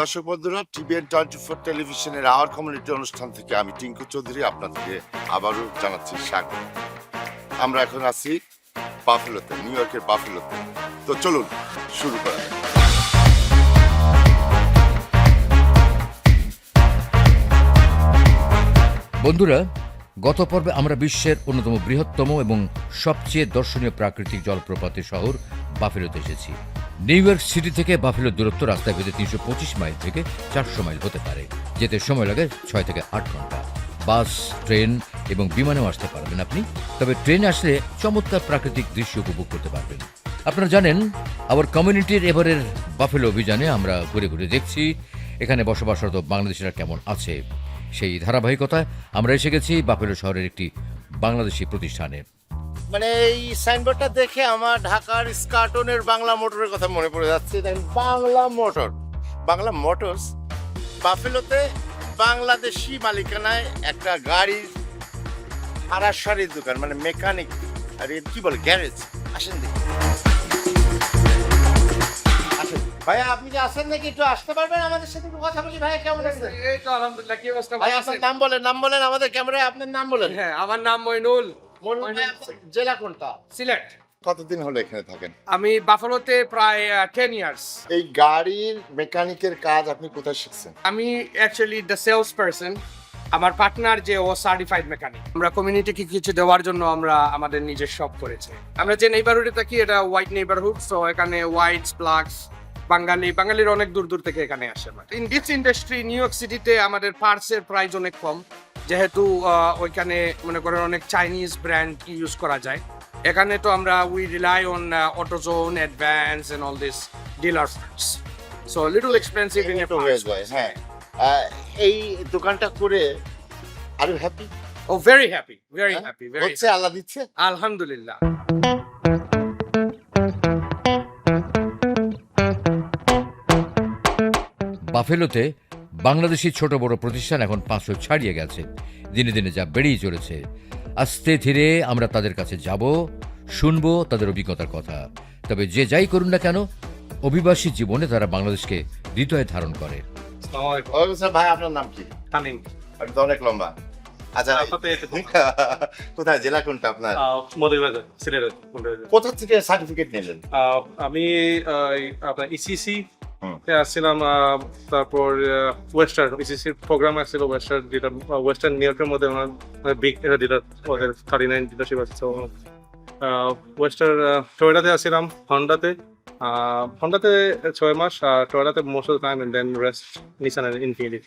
দর্শক বন্ধুরা TVN twenty four টেলিভিশনের আওয়ার কমিউনিটি অনুষ্ঠান থেকে আমি টিঙ্কু চৌধুরী আপনাদেরকে আবারও জানাচ্ছি স্বাগত। আমরা এখন আছি বাফেলোতে নিউ ইয়র্কের বাফেলোতে। তো চলুন, শুরু করা যাক। বন্ধুরা, গত পর্বে আমরা বিশ্বের অন্যতম বৃহত্তম এবং সবচেয়ে দর্শনীয় প্রাকৃতিক জলপ্রপাতের শহর বাফেলোতে এসেছি। নিউ ইয়র্ক সিটি থেকে বাফেলোর দূরত্ব রাস্তায় ভেদে তিনশো পঁচিশ মাইল থেকে চারশো মাইল হতে পারে। যেতে সময় লাগে ছয় থেকে আট ঘণ্টা। বাস, ট্রেন এবং বিমানেও আসতে পারবেন আপনি। তবে ট্রেন আসলে চমৎকার প্রাকৃতিক দৃশ্য উপভোগ করতে পারবেন। আপনারা জানেন আবার কমিউনিটির এবারের বাফেলো অভিযানে আমরা ঘুরে ঘুরে দেখছি, এখানে বসবাসরত বাংলাদেশিরা কেমন আছে। সেই ধারাবাহিকতায় আমরা এসে গেছি বাফেলো শহরের একটি বাংলাদেশি প্রতিষ্ঠানে। মানে এই সাইনবোর্ডটা দেখে আমার ঢাকার স্কার্টনের বাংলা মোটরের কথা মনে পড়ে যাচ্ছে। দেখেন বাংলা মোটর। বাংলা মোটরস বাফেলোতে বাংলাদেশি মালিকানায় একটা গাড়ির সারাসারির দোকান মানে মেকানিক আর এর কি বলে গ্যারেজ। আসেন দেখি। ভাইয়া আপনি কি আসেন নাকি? একটু আসতে পারবেন আমাদের সাথে? একটু কথা বলি ভাইয়া কেমন আছেন? এই তো আলহামদুলিল্লাহ কি অবস্থা? ভাই আপনার নাম বলেন নাম বলেন আমাদের ক্যামেরায় আপনার নাম বলেন। হ্যাঁ আমার নাম মইনুল। জেলা কোনটা? সিলেট। কতদিন হলো এখানে থাকেন? আমি বাফালোতে প্রায় টেন ইয়ার্স এই গাড়ির মেকানিকের কাজ আপনি কোথায় শিখছেন? আমি অ্যাকচুয়ালি দ্য সেলস পার্সন আমার পার্টনার যে ও সার্টিফাইড মেকানিক আমরা কমিউনিটিকে কিছু দেওয়ার জন্য আমরা আমাদের নিজের শপ করেছি। আমরা যে নেইবারহুডে থাকি এটা হোয়াইট নেইবারহুড সো এখানে হোয়াইট ব্ল্যাকস বাঙালি বাঙালির অনেক দূর দূর থেকে এখানে আসে। In this industry New York সিটিতে আমাদের পার্টসের প্রাইস অনেক কম। যেহেতু আহ, ওইখানে মনে করেন অনেক চাইনিজ ব্র্যান্ড ইউজ করা যায়। এখানে তো আমরা we rely on AutoZone Advance and all this dealer so little expensive in হয়ে হ্যাঁ এই দোকানটা করে আর হ্যাপি ও very happy very happy very হচ্ছে আল্লাহ দিচ্ছে? আলহামদুলিল্লাহ। বাফেলোতে বাংলাদেশি ছোট বড় প্রতিষ্ঠান এখন পাঁচশো ছাড়িয়ে গেছে। দিনে দিনে যা বেড়েই চলেছে। আস্তে ধীরে আমরা তাদের কাছে যাব শুনব তাদের অভিজ্ঞতার কথা। তবে যে যাই করুন না কেন অভিবাসী জীবনে তারা বাংলাদেশকে হৃদয়ে ধারণ করে। ভাই আপনার নাম কি? তামিম। অনেক লম্বা। আচ্ছা কোথায় জেলা কোনটা আপনার? মধুবাজার সিলেটের কোথা থেকে সার্টিফিকেট নিলেন? আমি আপনার ইসিসি হুম। আসছিলাম তারপর ওয়েস্টার্ন ইসিসির প্রোগ্রাম আসছিল ওয়েস্টার্ন যেটা ওয়েস্টার্ন নিউ ইয়র্কের মধ্যে ওনার বিগ এটা ডিলার ওদের থার্টি নাইন ডিলারশিপ আছে ওয়েস্টার টয়টাতে আসছিলাম হন্ডাতে হন্ডাতে ছয় মাস আর টয়টাতে most of time and then rest Nissan Infiniti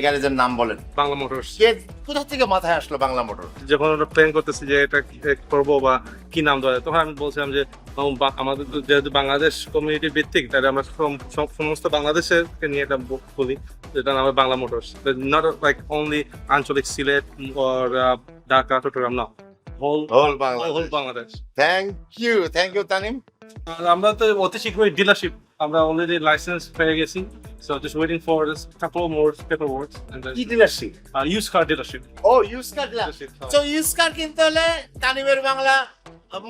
গ্যারেজের নাম বলেন। বাংলা মোটরস কে কোথা থেকে মাথায় আসলো বাংলা মোটর যখন ওরা প্ল্যান করতেছি যে এটা করব বা কি নাম দেওয়া তখন আমি বলছিলাম যে আমাদের যেহেতু বাংলাদেশ কমিউনিটি ভিত্তিক তাহলে আমরা সম- সম- সমস্ত বাংলাদেশের নিয়ে এটা বলি যেটা নাম Bangla motors not like only আঞ্চলিক সিলেট uh, ঢাকা চট্টগ্রাম না whole whole Bangladesh thank you thank you Tanim আর আমরা তো অতি শীঘ্রই ডিলারশিপ আমরা অলরেডি লাইসেন্স পেয়ে গেছি। So just waiting for couple more paper works and কি ডিলারশিপ আর ইউজ কার ডিলারশিপ ও ইউজ কার ডিলার তো ইউজ কার কিনতে হলে তানিমের বাংলা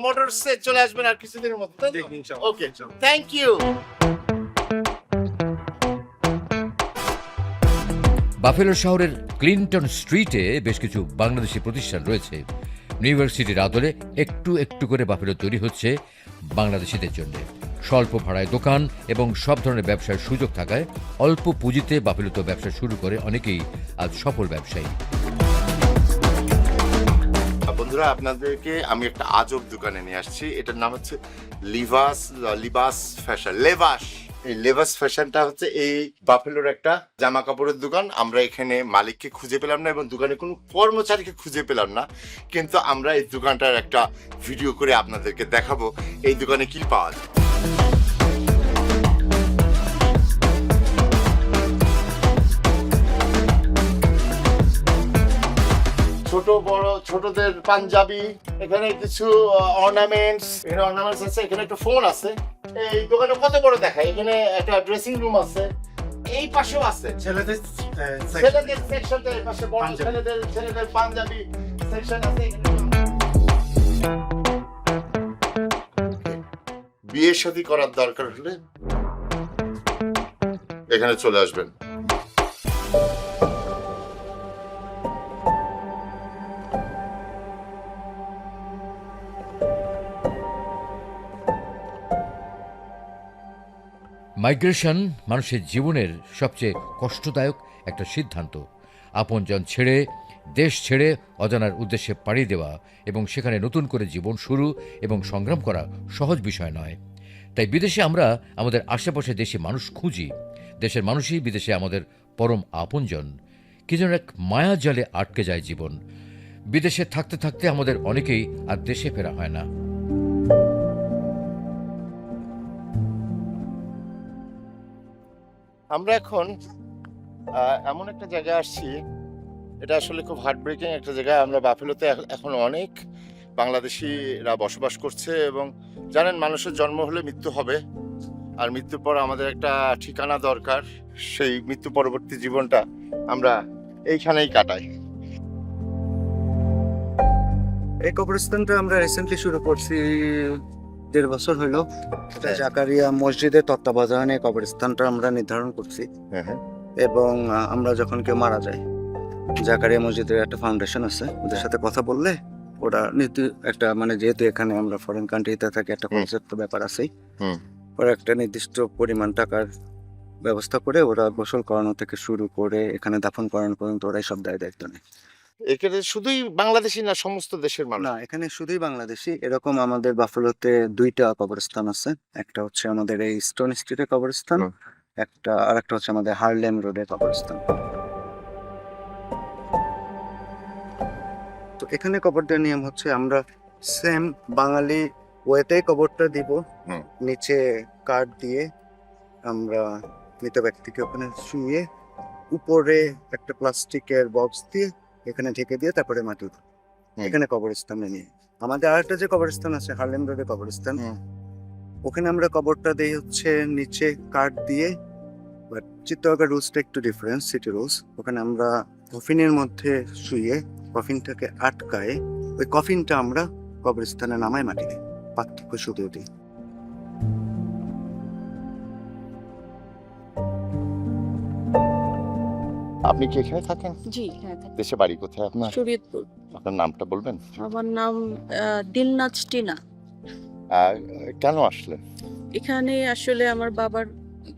মোটরসে চলে আসবেন আর কিছুদিনের মধ্যে। ওকে থ্যাংক ইউ বাফেলো শহরের ক্লিন্টন স্ট্রিটে বেশ কিছু বাংলাদেশি প্রতিষ্ঠান রয়েছে। নিউ ইয়র্ক সিটির আদলে একটু একটু করে বাফেলো তৈরি হচ্ছে বাংলাদেশিদের জন্য। স্বল্প ভাড়ায় দোকান এবং সব ধরনের ব্যবসার সুযোগ থাকায় অল্প পুঁজিতে বাফেলোতে ব্যবসা শুরু করে অনেকেই আজ সফল ব্যবসায়ী। বন্ধুরা, আপনাদেরকে আমি একটা আজব দোকানে নিয়ে আসছি। এটার নাম হচ্ছে লিভাস, লিবাস ফ্যাশন, লেভাস। এই লেভাস ফ্যাশনটা হচ্ছে এই বাফেলোর একটা জামা কাপড়ের দোকান। আমরা এখানে মালিককে খুঁজে পেলাম না এবং দোকানে কোনো কর্মচারীকে খুঁজে পেলাম না। কিন্তু আমরা এই দোকানটার একটা ভিডিও করে আপনাদেরকে দেখাবো। এই দোকানে কি পাওয়া যায়? ছোট বড় ছোটদের পাঞ্জাবি এখানে কিছু অর্নামেন্টস এখানে অর্নামেন্টস আছে এখানে একটা ফোন আছে। এই দোকানটা কত বড় দেখায়? এখানে একটা ড্রেসিং রুম আছে। এই পাশেও আছে। ছেলেদের ছেলেদের সেকশনটা এই পাশে বড় ছেলেদের ছেলেদের পাঞ্জাবি সেকশন আছে বিয়ে শাদী করার দরকার হলে এখানে চলে আসবেন। মাইগ্রেশন মানুষের জীবনের সবচেয়ে কষ্টদায়ক একটা সিদ্ধান্ত। আপনজন ছেড়ে, দেশ ছেড়ে অজানার উদ্দেশ্যে পাড়ি দেওয়া এবং সেখানে নতুন করে জীবন শুরু এবং সংগ্রাম করা সহজ বিষয় নয়। তাই বিদেশে আমরা আমাদের আশেপাশে দেশি মানুষ খুঁজি। দেশের মানুষই বিদেশে আমাদের পরম আপনজন। কি যেন এক মায়া জালে আটকে যায় জীবন। বিদেশে থাকতে থাকতে আমাদের অনেকেই আর দেশে ফেরা হয় না। আমরা এখন এমন একটা জায়গায় আসছি, এটা আসলে খুব হার্ট ব্রেকিং একটা জায়গা আমরা বাফেলোতে এখন অনেক বাংলাদেশিরা বসবাস করছে এবং জানেন, মানুষের জন্ম হলে মৃত্যু হবে। আর মৃত্যুর পর আমাদের একটা ঠিকানা দরকার, সেই মৃত্যু পরবর্তী জীবনটা আমরা এইখানেই কাটাই। এই কবরস্থানটা আমরা রিসেন্টলি শুরু করছি দেড় বছর হইল হ্যাঁ। জাকারিয়া মসজিদের তত্ত্বাবধানে কবরস্থানটা আমরা নির্ধারণ করছি। হ্যাঁ হ্যাঁ। এবং আমরা যখন কেউ মারা যায় জাকারিয়া মসজিদের একটা ফাউন্ডেশন আছে ওদের সাথে কথা বললে ওরা একটা মানে যেহেতু এখানে আমরা ফরেন কান্ট্রিতে থাকি একটা। কনসেপ্ট ব্যাপার আছেই। ওরা একটা নির্দিষ্ট পরিমাণ টাকার ব্যবস্থা করে ওরা গোসল করানো থেকে শুরু করে এখানে দাফন করানো পর্যন্ত ওরাই সব দায় দায়িত্ব নেয়। এখানে শুধুই বাংলাদেশি না সমস্ত দেশের মানুষ? না এখানে শুধুই বাংলাদেশি। এরকম আমাদের বাফেলোতে দুইটা কবরস্থান আছে। একটা হচ্ছে আমাদের এই স্টোন স্ট্রিটে কবরস্থান একটা আর একটা হচ্ছে আমাদের হার্লেম রোডে কবরস্থান। তো এখানে কবর দেওয়ার নিয়ম হচ্ছে আমরা সেম বাঙালি ওয়েতেই কবরটা দিব। নিচে কাঠ দিয়ে আমরা মৃত ব্যক্তিকে ওখানে শুয়ে উপরে একটা প্লাস্টিকের বক্স দিয়ে এখানে ঢেকে দিয়ে তারপরে মাটি। এখানে কবরস্থানে নিয়ে আমাদের আরেকটা যে কবরস্থান আছে হার্লেম রোডে কবরস্থান ওখানে আমরা কবরটা দিই হচ্ছে নিচে কাঠ দিয়ে বাট চিত্তরগড় রুলসটা একটু ডিফারেন্স সিটি রুলস ওখানে আমরা কফিনের মধ্যে শুয়ে কফিনটাকে আটকায় ওই কফিনটা আমরা কবরস্থানে নামায় মাটি দিই পার্থক্য শুধু দিই আপনি কি এখানে থাকেন? জি হ্যাঁ থাকি। দেশে বাড়ি কোথায় আপনার? শরীয়তপুর। আপনার নামটা বলবেন? আমার নাম আহ, দিলনাজ টিনা। আহ, কেন আসলেন? এখানে আসলে আমার বাবার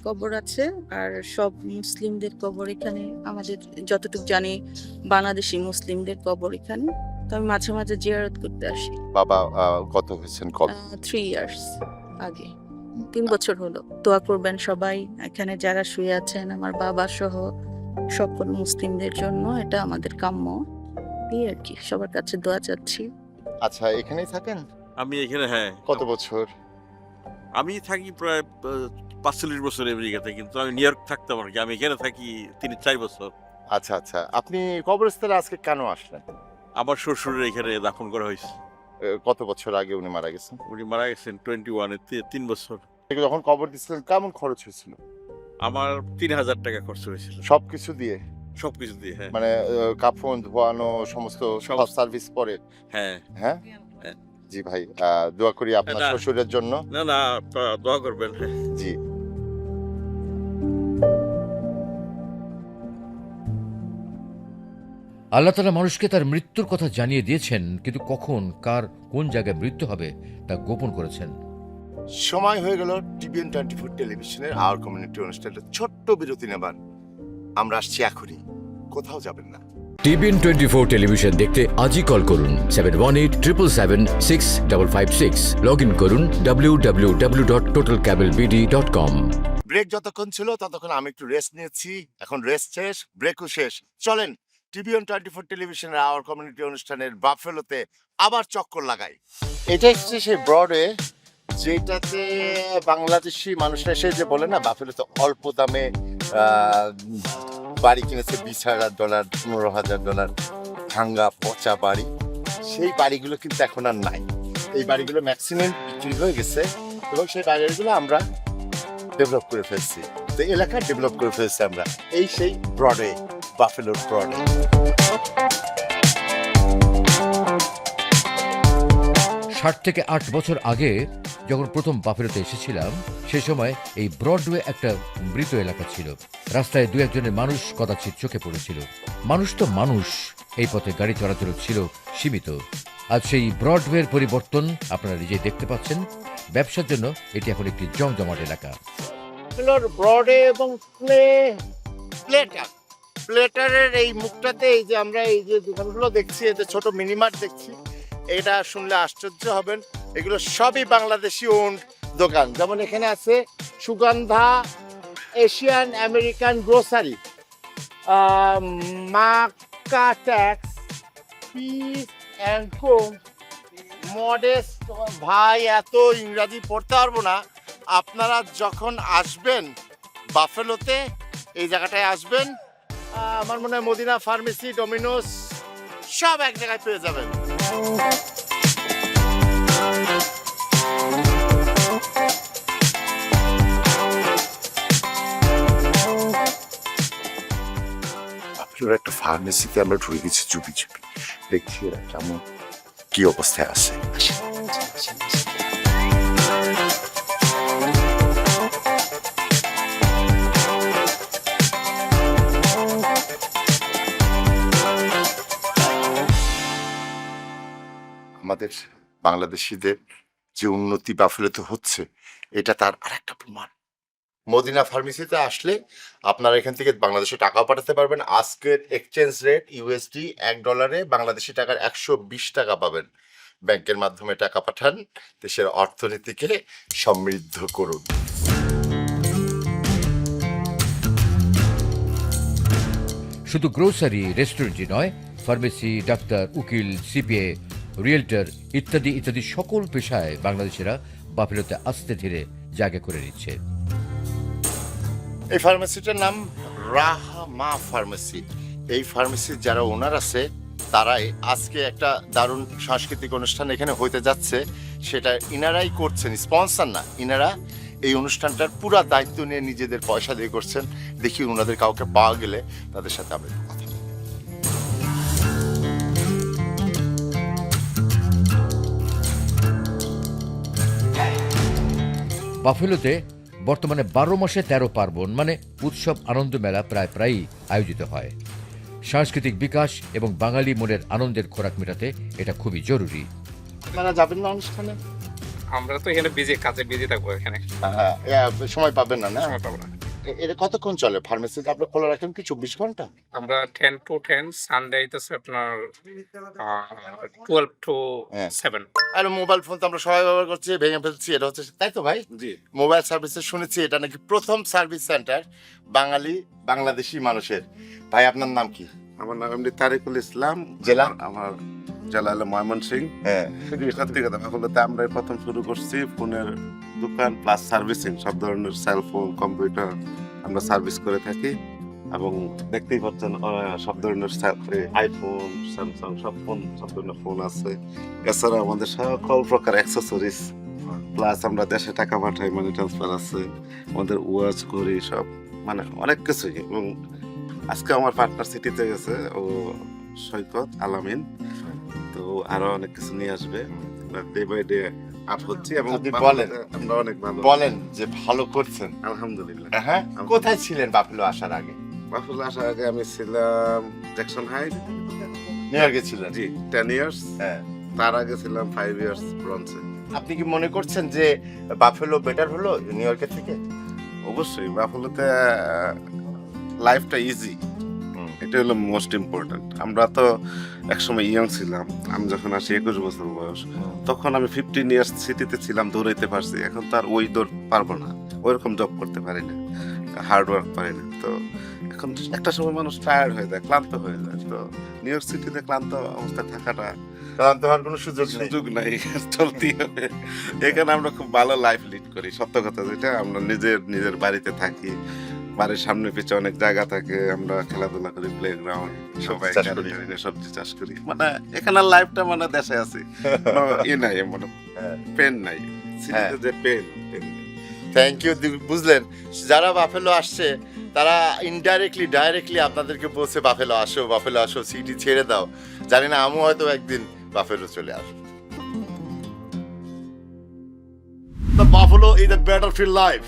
কবর আছে আর সব মুসলিমদের কবর এখানে। আমাদের যতটুকু জানি বাংলাদেশি মুসলিমদের কবর এখানে। তো আমি মাঝে মাঝে জিয়ারত করতে আসি। বাবা আহ, গত হয়েছেন? কবে থ্রি ইয়ার্স আগে। তিন বছর হলো। দোয়া করবেন সবাই। এখানে যারা শুয়ে আছেন আমার বাবা সহ সকল মুসলিমদের জন্য এটা আমাদের কাম্য। এই আর কি সবার কাছে দোয়া চাচ্ছি। আচ্ছা এখানেই থাকেন? আমি এখানে হ্যাঁ। কত বছর? আমি থাকি প্রায় পাঁচচল্লিশ বছর আমেরিকাতে কিন্তু আমি নিউ ইয়র্ক থাকতাম আর কি আমি এখানে থাকি তিন চার বছর। আচ্ছা আচ্ছা আপনি কবরস্থানে আজকে কেন আসলেন? আমার শ্বশুরের এখানে দাফন করা হয়েছে। কত বছর আগে উনি মারা গেছেন? উনি মারা গেছেন টোয়েন্টি ওয়ানে তিন বছর। যখন কবর দিচ্ছিলেন কেমন খরচ হয়েছিল? আমার তিন হাজার টাকা খরচ হয়েছিল। সবকিছু দিয়ে? সবকিছু দিয়ে হ্যাঁ। মানে কাফন ধোয়ানো সমস্ত সব সার্ভিস পরে? হ্যাঁ। হ্যাঁ? হ্যাঁ। জি ভাই দোয়া করি আপনার শ্বশুরের জন্য। না না দোয়া করবেন হ্যাঁ। জি। আল্লাহ তালা মানুষকে তার মৃত্যুর কথা জানিয়ে দিয়েছেন কিন্তু কখন কার কোন জায়গায় মৃত্যু হবে তা গোপন করেছেন। সময় হয়ে গেল টিভিএন টোয়েন্টি ফোর টেলিভিশনের আওয়ার কমিউনিটি অনুষ্ঠানটা। ছোট্ট বিরতি নেবার। আমরা আসছি এখনই। কোথাও যাবেন না। টিভিএন টোয়েন্টি ফোর টেলিভিশন দেখতে আজই কল করুন seven one eight triple seven six double five six log in করুন W W W dot total cable BD dot com break যতক্ষণ ছিল ততক্ষণ আমি একটু রেস্ট নিয়েছি। এখন রেস্ট শেষ ব্রেকও শেষ। চলেন টিভিএন টোয়েন্টি ফোর টেলিভিশনের আওয়ার কমিউনিটি অনুষ্ঠানের বাফেলোতে আবার চক্কর লাগাই। এটা হচ্ছে সেই ব্রডওয়ে যেটাতে বাংলাদেশি মানুষরা এসে যে বলে না বাফেলোতে অল্প দামে বাড়ি কিনেছে বিশ হাজার ডলার, পনেরো হাজার ডলার, ভাঙ্গা পচা বাড়ি। সেই বাড়িগুলো কিন্তু এখন আর নাই। এই বাড়িগুলো ম্যাক্সিমাম বিক্রি হয়ে গেছে এবং সেই বাড়িগুলো আমরা ডেভেলপ করে ফেলছি। তো এলাকা ডেভেলপ করে ফেলছি আমরা। এই সেই ব্রডে বাফেলোর ব্রডওয়ে ষাট থেকে আট বছর আগে যখন প্রথম বাফেলোতে এসেছিলাম, সে সময় এই ব্রডওয়ে একটা মৃত এলাকা ছিল। রাস্তায় দু একজনের মানুষ কদাচিৎ চোখে পড়েছিল। মানুষ তো মানুষ, এই পথে গাড়ি চলাচল ছিল সীমিত। আজ সেই ব্রডওয়ের পরিবর্তন আপনারা নিজেই দেখতে পাচ্ছেন। ব্যবসার জন্য এটি এখন একটি জমজমাট এলাকা। ব্রডে এবং প্লে, প্লেটার। প্লেটারের এই মুখটাতে এই যে আমরা এই যে দোকানগুলো দেখছি এতে ছোট মিনিমার্ট দেখছি এটা শুনলে আশ্চর্য হবেন। এগুলো সবই বাংলাদেশি ওন দোকান। যেমন এখানে আছে সুগন্ধা এশিয়ান আমেরিকান গ্রোসারি। মাকা ট্যাক্স, পিস অ্যান্ড কোম মডেস ভাই, এত ইংরাজি পড়তে পারব না। আপনারা যখন আসবেন বাফেলোতে, এই জায়গাটায় আসবেন আমার মনে হয় মদিনা ফার্মেসি, ডমিনোস, সব এক জায়গায় পেয়ে যাবেন। আপনার একটা ফার্মেসিতে আমরা ঢুকে চুপি চুপি। দেখছি এরা কেমন কি অবস্থায় আছে। আমাদের বাংলাদেশিদের যে উন্নতি বাফেলোতে হচ্ছে, এটা তার আরেকটা প্রমাণ। মদিনা ফার্মেসিতে আসলে আপনারা এখান থেকে বাংলাদেশে টাকাও পাঠাতে পারবেন। আজকের এক্সচেঞ্জ রেট ইউএসডি এক ডলারে বাংলাদেশি টাকার একশো বিশ টাকা পাবেন। ব্যাংকের মাধ্যমে টাকা পাঠান, দেশের অর্থনীতিকে সমৃদ্ধ করুন। শুধু গ্রোসারি রেস্টুরেন্টই নয় ফার্মেসি ডাক্তার, উকিল সিপিএ রিয়েলটর ইত্যাদি ইত্যাদি সকল পেশায় বাংলাদেশিরা বাফেলোতে আস্তে ধীরে জায়গা করে নিচ্ছে। এই ফার্মেসিটার নাম রাহামা ফার্মেসি। এই ফার্মেসির যারা ওনার আছে, তারাই আজকে একটা দারুণ সাংস্কৃতিক অনুষ্ঠান এখানে হইতে যাচ্ছে। সেটা ইনারাই করছেন, স্পন্সর না, ইনারা এই অনুষ্ঠানটার পুরো দায়িত্ব নিয়ে নিজেদের পয়সা দিয়ে করছেন। দেখি ওনাদের কাউকে পাওয়া গেলে তাদের সাথে আমরা বাফেলোতে বর্তমানে বারো মাসে তেরো পার্বণ মানে উৎসব আনন্দ মেলা প্রায় প্রায়ই আয়োজিত হয়। সাংস্কৃতিক বিকাশ এবং বাঙালি মনের আনন্দের খোরাক মেটাতে এটা খুবই জরুরি। আপনারা যাবেন না অনুষ্ঠানে? আমরা তো এখানে বিজি কাজে বিজি থাকব এখানে। হ্যাঁ, হ্যাঁ, সময় পাবেন না না? সময় পাবো না। এ- এটা কতক্ষণ চলে? ফার্মেসিতে আপনি খোলা রাখেন কি চব্বিশ ঘণ্টা? আমরা টেন টু টেন সানডে আইতেছে আপনার টুয়েলভ টু। সেভেন আর মোবাইল ফোন তো আমরা সবাই ব্যবহার করছি ভেঙে ফেলছি এটা হচ্ছে তাই তো ভাই? জি। মোবাইল সার্ভিসে শুনেছি এটা নাকি প্রথম সার্ভিস সেন্টার বাঙালি বাংলাদেশি মানুষের। ভাই আপনার নাম কি? আমার নাম এমনি তারিকুল ইসলাম। জেলা? আমার জেলা হলো ময়মনসিং হ্যাঁ। সত্যি কথা বলতে আমরা প্রথম শুরু করছি ফোনের দোকান প্লাস সার্ভিসিং সব ধরনের সেলফোন কম্পিউটার আমরা সার্ভিস করে থাকি। এবং দেখতেই পাচ্ছেন সব ধরনের আইফোন স্যামসাং সব ফোন সব ধরনের ফোন আছে। এছাড়া আমাদের সকল প্রকার অ্যাক্সেসরিজ প্লাস আমরা দেশে টাকা পাঠাই মানি ট্রান্সফার আছে। আমাদের ওয়াচ করি সব মানে অনেক কিছুই। এবং আজকে আমার পার্টনার সিটিতে গেছে, ও সৈকত, আলামিন। তো আরও অনেক কিছু নিয়ে আসবে। ডে বাই ডে আপ হচ্ছে এবং আপনি বলেন। আমরা অনেক ভালো। বলেন যে ভালো করছেন। আলহামদুলিল্লাহ। হ্যাঁ কোথায় ছিলেন বাপলো আসার আগে? বাফেলো আসার আগে আমি ছিলাম জ্যাকসন হাইট নিউ ইয়র্কে ছিলেন? জি টেন ইয়ার্স হ্যাঁ। তার আগে ছিলাম ফাইভ ইয়ার্স ব্রঞ্চে আপনি কি মনে করছেন যে বাফেলো বেটার হলো নিউ ইয়র্কের থেকে? অবশ্যই বাফেলোতে লাইফটা ইজি। এটা হলো মোস্ট ইম্পর্টেন্ট আমরা তো একসময় ইয়ং ছিলাম আমি যখন আসি একুশ বছর বয়স তখন আমি ফিফটিন ইয়ার্স সিটিতে ছিলাম দৌড়াইতে পারছি। এখন তো আর ওই দৌড় পারব না। ওইরকম জব করতে পারি না হার্ড ওয়ার্ক পারি না। তো এখন একটা সময় মানুষ টায়ার্ড হয়ে যায় ক্লান্ত হয়ে যায়। তো নিউ ইয়র্ক সিটিতে ক্লান্ত অবস্থায় থাকাটা ক্লান্ত হওয়ার কোনো সুযোগ সুযোগ নাই চলতেই হবে। এখানে আমরা খুব ভালো লাইফ লিড করি সত্য কথা যেটা আমরা নিজের নিজের বাড়িতে থাকি। বাড়ির সামনে পিছে অনেক জায়গা থাকে আমরা খেলাধুলা করি প্লে গ্রাউন্ড সবাই। সবজি চাষ করি। মানে এখানে লাইফটা মানে দেশে আছে। ই নাই মানে হ্যাঁ। পেন নাই। যে পেন পেন থ্যাংক ইউ বুঝলেন যারা বাফেলো আসছে তারা ইনডাইরেক্টলি ডাইরেক্টলি আপনাদেরকে বলছে বাফেলো আসো বাফেলো আসো সিটি ছেড়ে দাও। জানি না আমিও হয়তো একদিন বাফেলো চলে আসব। The buffalo is a battlefield life.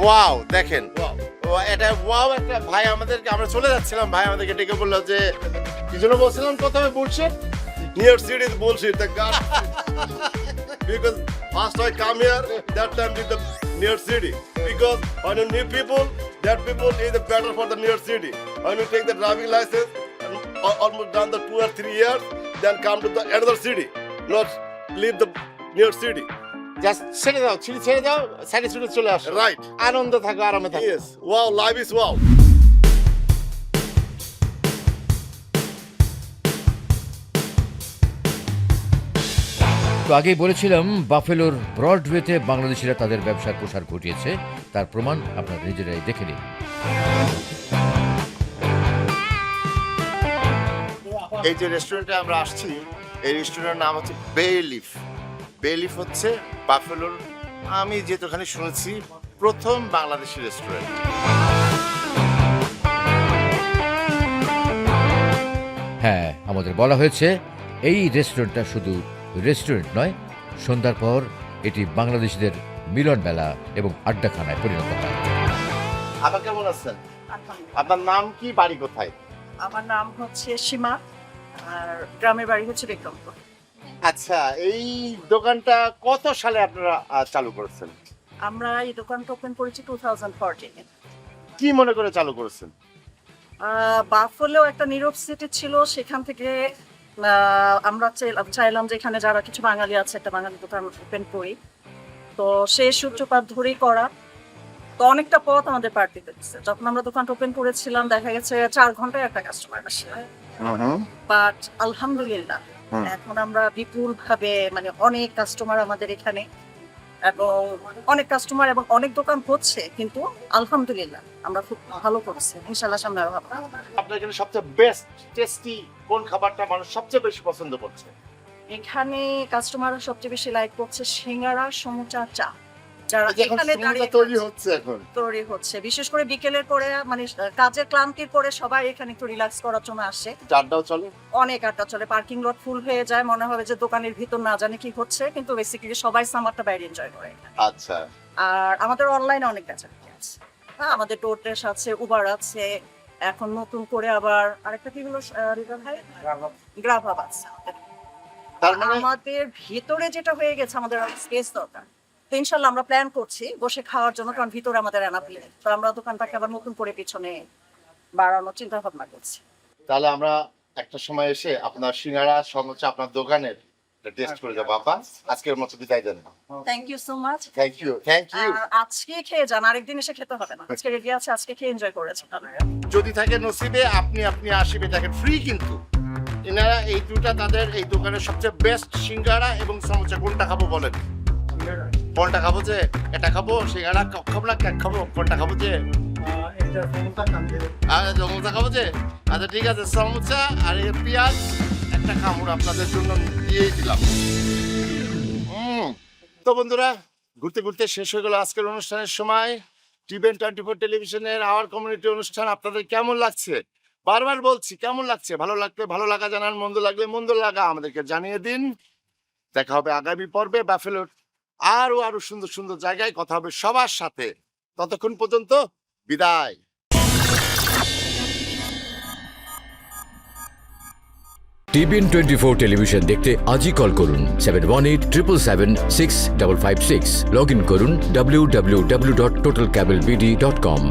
Wow দেখেন এটা ওয়াও একটা ভাই আমাদেরকে আমরা চলে যাচ্ছিলাম ভাই আমাদেরকে ডেকে বলল যে কি জন্য বলছিলাম প্রথমে বলছে because first I come here, that time with the New York City. Because when you need people, that people is better for the New York City. When you take the driving license, and al- almost done the two or three years, then come to the another city. Not leave the New York City. Just ছেড়ে দাও ছিঁড়ে ছেড়ে দাও সাইডে ছুটে চলে আসো Right. আনন্দ থাকো আরামে থাকো Yes. Wow, life is wow. তো আগেই বলেছিলাম বাফেলোর ব্রডওয়েতে বাংলাদেশিরা তাদের ব্যবসার প্রসার ঘটিয়েছে তার প্রমাণ আপনারা নিজেরাই দেখে নিন এই যে রেস্টুরেন্টে আমরা আসছি এই রেস্টুরেন্টের নাম হচ্ছে বে লিফ বে লিফ হচ্ছে বাফেলোর। আমি যেহেতুখানি শুনেছি প্রথম বাংলাদেশি রেস্টুরেন্ট হ্যাঁ আমাদের বলা হয়েছে এই রেস্টুরেন্টটা শুধু রেস্টুরেন্ট নয় সন্ধ্যার পর এটি বাংলাদেশিদের মিলন মেলা এবং আড্ডাখানায় পরিণত হয়। আবার কেমন আছেন? আপনার নাম কি বাড়ি কোথায়? আমার নাম হচ্ছে সীমা আর গ্রামের বাড়ি হচ্ছে বিক্রমপুর। আচ্ছা এই দোকানটা কত সালে আপনারা চালু করেছেন? আমরা এই দোকানটা ওপেন করেছি টু থাউজেন্ড ফোরটিনে কি মনে করে চালু করেছেন? বাফলেও একটা নীরব সিটি ছিল সেখান থেকে আমরা চাইলাম যে এখানে যারা কিছু বাঙালি আছে একটা বাঙালি দোকান ওপেন করি। তো সেই সূত্রপাত ধরেই করা। তো অনেকটা পথ আমাদের পার দিতে দিচ্ছে। যখন আমরা দোকানটা ওপেন করেছিলাম দেখা গেছে চার ঘন্টায় একটা কাস্টমার আসে। বাট আলহামদুলিল্লাহ হুম। এখন আমরা বিপুল ভাবে মানে অনেক কাস্টমার আমাদের এখানে এবং অনেক কাস্টমার এবং অনেক দোকান হচ্ছে কিন্তু আলহামদুলিল্লাহ আমরা খুব ভালো করছি। ইনশাল্লাহ সামনে আরও ভালো। আপনার এখানে সবচেয়ে বেস্ট টেস্টি কোন খাবারটা মানুষ সবচেয়ে বেশি পছন্দ করছে? এখানে কাস্টমাররা সবচেয়ে বেশি লাইক করছে সিঙ্গারা সমুচা চা। যারা এখন তৈরি হচ্ছে এখন। তৈরি হচ্ছে। বিশেষ করে বিকেলের পরে মানে কাজের ক্লান্তির পরে সবাই এখানে একটু রিল্যাক্স করার জন্য আসে। চলে? অনেক আড্ডা চলে। পার্কিং লট ফুল হয়ে যায়। মনে হবে যে দোকানের ভিতর না জানে কি হচ্ছে কিন্তু বেসিক্যালি সবাই সামারটা বাইরে এনজয় করে আচ্ছা। আর আমাদের অনলাইনে অনেক আছে। হ্যাঁ আমাদের ডোরটেস আছে উবার আছে এখন নতুন করে আবার আরেকটা কি হলো আহ, রিভার ভাই গ্রাভ আছে মানে আমাদের ভিতরে যেটা হয়ে গেছে আমাদের স্পেস দরকার। তো ইনশাল্লাহ আমরা প্ল্যান করছি বসে খাওয়ার জন্য কারণ ভিতরে আমাদের এনাফ তো আমরা দোকানটাকে আবার নতুন করে পিছনে বাড়ানোর চিন্তা ভাবনা করছি। তাহলে আমরা একটা সময় এসে আপনার সিঙ্গারা সমস্যা আপনার দোকানের টেস্ট করে যাব। আপা আজকের মতো বিদায় দেন thank you so much thank you thank you আজকে খেয়ে যান আরেকদিন এসে খেতে হবে না। আজকে রেডি আছে আজকে খেয়ে এনজয় করেছি যদি থাকে নসিবে আপনি আপনি আসিবে। দেখেন ফ্রি কিন্তু। এনারা এই দুটা তাদের এই দোকানের সবচেয়ে বেস্ট সিঙ্গারা এবং সমোসা কোনটা খাব বলেন? কোনটা খাব যে, এটা খাব সিঙ্গারা ক- খাব না কেক খাব কোনটা খাব যে। সমোসা খাব যে। আচ্ছা ঠিক আছে সমোসা আর পেঁয়াজ, একটা কামড় আপনাদের জন্য দিয়েই দিলাম। তো বন্ধুরা, ঘুরতে ঘুরতে শেষ হয়ে গেল আজকের অনুষ্ঠানের সময়। টিভেন টোয়েন্টি ফোর টেলিভিশনের আওয়ার কমিউনিটি অনুষ্ঠান, আপনাদের কেমন লাগছে? বারবার বলছি, কেমন লাগছে? ভালো লাগলে ভালো লাগা জানান, মন্দ লাগলে মন্দ লাগা আমাদেরকে জানিয়ে দিন। দেখা হবে আগামী পর্বে ব্যাফেলোর আরও আরও সুন্দর সুন্দর জায়গায় কথা হবে সবার সাথে। ততক্ষণ পর্যন্ত বিদায়। টিভিএন টোয়েন্টি ফোর টেলিভিশন দেখতে আজই কল করুন seven one eight triple seven six double five six log in করুন W W W dot total cable BD dot com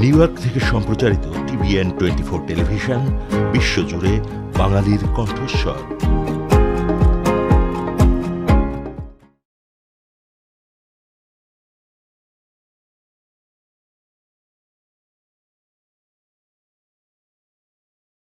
New York থেকে সম্প্রচারিত টিভিএন টোয়েন্টি ফোর টেলিভিশন বিশ্বজুড়ে বাঙালির কণ্ঠস্বর।